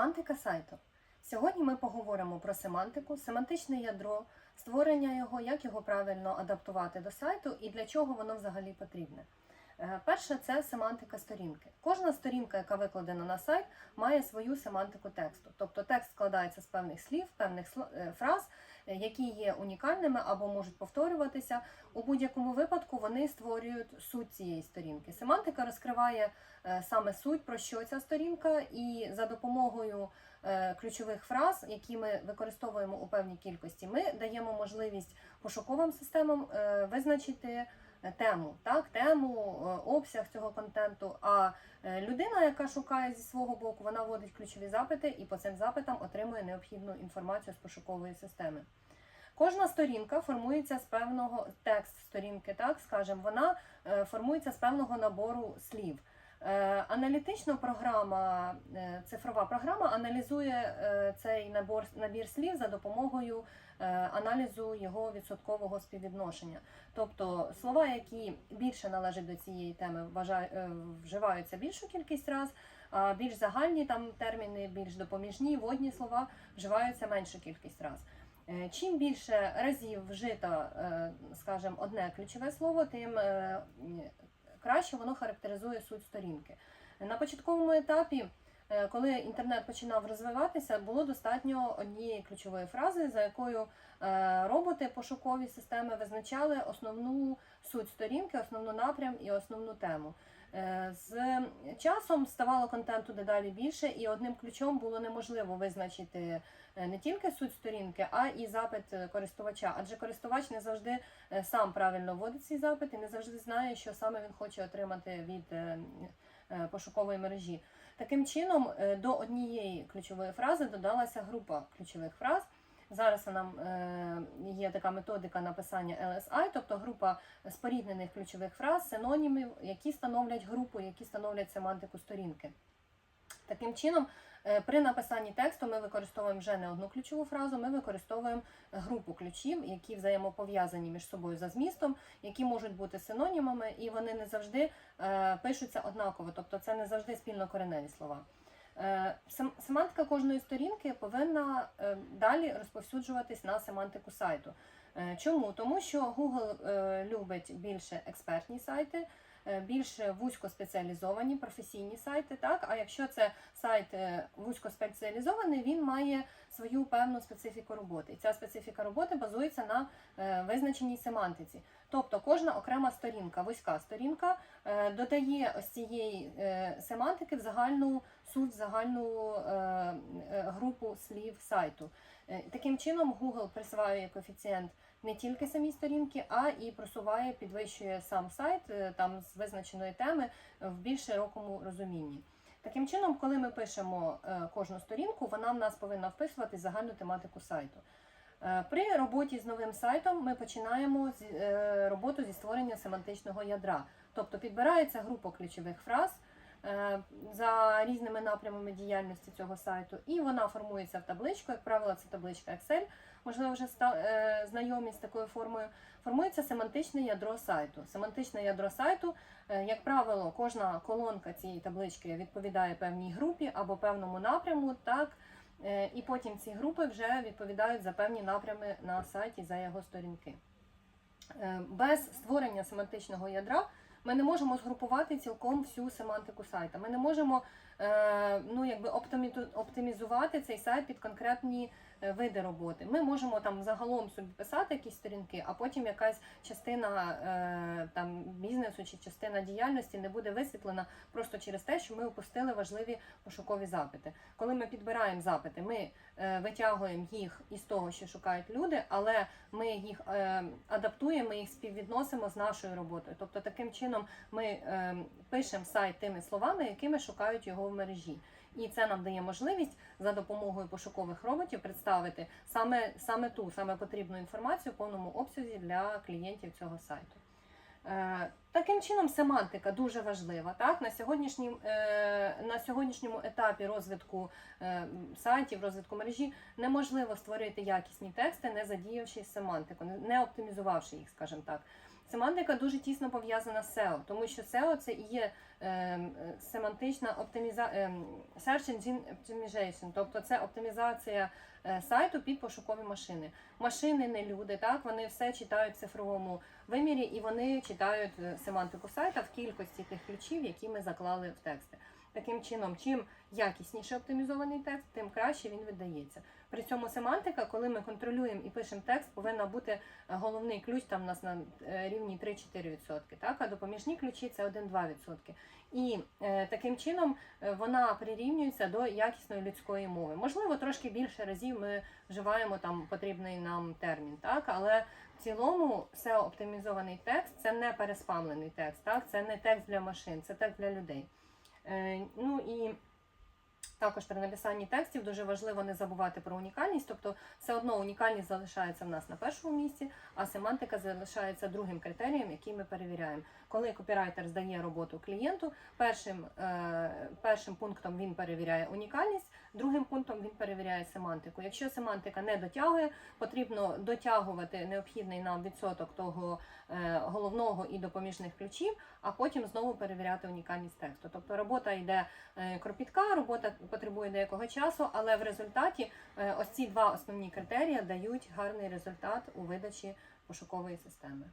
Семантика сайту. Сьогодні ми поговоримо про семантику, семантичне ядро, створення його, як його правильно адаптувати до сайту і для чого воно взагалі потрібне. Е, Перше це семантика сторінки. Кожна сторінка, яка викладена на сайт, має свою семантику тексту. Тобто текст складається з певних слів, певних е, фраз, які є унікальними або можуть повторюватися. У будь-якому випадку вони створюють суть цієї сторінки. Семантика розкриває е, саме суть, про що ця сторінка, і за допомогою е, ключових фраз, які ми використовуємо у певній кількості, ми даємо можливість пошуковим системам е, визначити е, тему, так, тему, е, обсяг цього контенту. А е, людина, яка шукає зі свого боку, вона вводить ключові запити і по цим запитам отримує необхідну інформацію з пошукової системи. Кожна сторінка формується з певного текст сторінки, так скажемо, вона е, формується з певного набору слів. Е, Аналітично програма, е, цифрова програма аналізує е, цей набор набір слів за допомогою аналізу його відсоткового співвідношення. Тобто слова, які більше належать до цієї теми, вживаються більшу кількість раз, а більш загальні там терміни, більш допоміжні, водні слова вживаються меншу кількість раз. Чим більше разів вжито, скажімо, одне ключове слово, тим краще воно характеризує суть сторінки. На початковому етапі, е, коли інтернет починав розвиватися, було достатньо однієї ключової фрази, за якою е, роботи пошукові системи визначали основну суть сторінки, основну напрям і основну тему. Е, З часом ставало контенту дедалі більше, і одним ключом було неможливо визначити е, не тільки суть сторінки, а і запит користувача. Адже користувач не завжди е, сам правильно вводить свій запит і не завжди знає, що саме він хоче отримати від пошукової мережі. Таким чином, до однієї ключової фрази додалася група ключових фраз. Зараз нам е, є така методика написання LSI, тобто група споріднених ключових фраз, синонімів, які становлять групу, які становлять семантику сторінки. Таким чином, е, при написанні тексту ми використовуємо вже не одну ключову фразу, ми використовуємо групу ключів, які взаємопов'язані між собою за змістом, які можуть бути синонімами, і вони не завжди е, пишуться однаково, тобто це не завжди спільнокореневі слова. Е, Семантика кожної сторінки повинна е, далі розповсюджуватись на семантику сайту. Е, Чому? Тому що Google любить більше експертні сайти, більш вузькоспеціалізовані професійні сайти. Так, а якщо це сайт е, вузькоспеціалізований, він має свою певну специфіку роботи. І ця специфіка роботи базується на е, визначеній семантиці. Тобто кожна окрема сторінка, вузька сторінка, е, додає ось цієї е, семантики в загальну суть, в загальну е, е, групу слів сайту. Е, Таким чином, Google присваює коефіцієнт не тільки самій сторінки, а і просуває, підвищує сам сайт е, там з визначеної теми в більш широкому розумінні. Таким чином, коли ми пишемо е, кожну сторінку, вона в нас повинна вписувати загальну тематику сайту. Е, При роботі з новим сайтом ми починаємо е, роботу зі створення семантичного ядра, тобто підбирається група ключових фраз е, за різними напрямами діяльності цього сайту, і вона формується в табличку. Як правило, це табличка Excel. Можливо, вже е, знайомі з такою формою. Формується семантичне ядро сайту. Семантичне ядро сайту, е, як правило, кожна колонка цієї таблички відповідає певній групі або певному напряму. Так, Е, і потім ці групи вже відповідають за певні напрями на сайті за його сторінки. Е, Без створення семантичного ядра ми не можемо згрупувати цілком всю семантику сайта. Ми не можемо е, ну, якби оптимізувати цей сайт під конкретні види роботи. Ми можемо там загалом собі писати якісь сторінки, а потім якась частина е, там, бізнесу чи частина діяльності не буде висвітлена просто через те, що ми опустили важливі пошукові запити. Коли ми підбираємо запити, ми е, витягуємо їх із того, що шукають люди, але ми їх е, адаптуємо, ми їх співвідносимо з нашою роботою. Тобто таким чином ми е, пишемо сайт тими словами, якими шукають його в мережі. І це нам дає можливість за допомогою пошукових роботів представити саме, саме ту, саме потрібну інформацію в повному обсязі для клієнтів цього сайту. Е, Таким чином, семантика дуже важлива. Так? На, сьогоднішнім, е, на сьогоднішньому етапі розвитку е, сайтів, розвитку мережі неможливо створити якісні тексти, не задіявши семантику, не- оптимізувавши їх, скажімо так. Семантика дуже тісно пов'язана з SEO, тому що SEO це і є семантична оптимізація, Search Engine Optimization, тобто це оптимізація е, сайту під пошукові машини. Машини не люди, так вони все читають в цифровому вимірі і вони читають е, семантику сайта в кількості тих ключів, які ми заклали в тексти. Таким чином, чим якісніше оптимізований текст, тим краще він видається. При цьому семантика, коли ми контролюємо і пишемо текст, повинна бути е, головний ключ там у нас на е, рівні 3-4%, так? а допоміжні ключі це 1-2%. І е, таким чином е, вона прирівнюється до якісної людської мови. Можливо, трошки більше разів ми вживаємо там потрібний нам термін, так? але в цілому SEO оптимізований текст це не переспамлений текст, так? це не текст для машин, це текст для людей. Е, ну і також при написанні текстів дуже важливо не забувати про унікальність, тобто все одно унікальність залишається в нас на першому місці, а семантика залишається другим критерієм, який ми перевіряємо. Коли копірайтер здає роботу клієнту, першим, е, першим пунктом він перевіряє унікальність, другим пунктом він перевіряє семантику. Якщо семантика не дотягує, потрібно дотягувати необхідний нам відсоток того е, головного і допоміжних ключів, а потім знову перевіряти унікальність тексту. Тобто робота йде е, кропітка, робота потребує деякого часу, але в результаті е, ось ці два основні критерії дають гарний результат у видачі пошукової системи.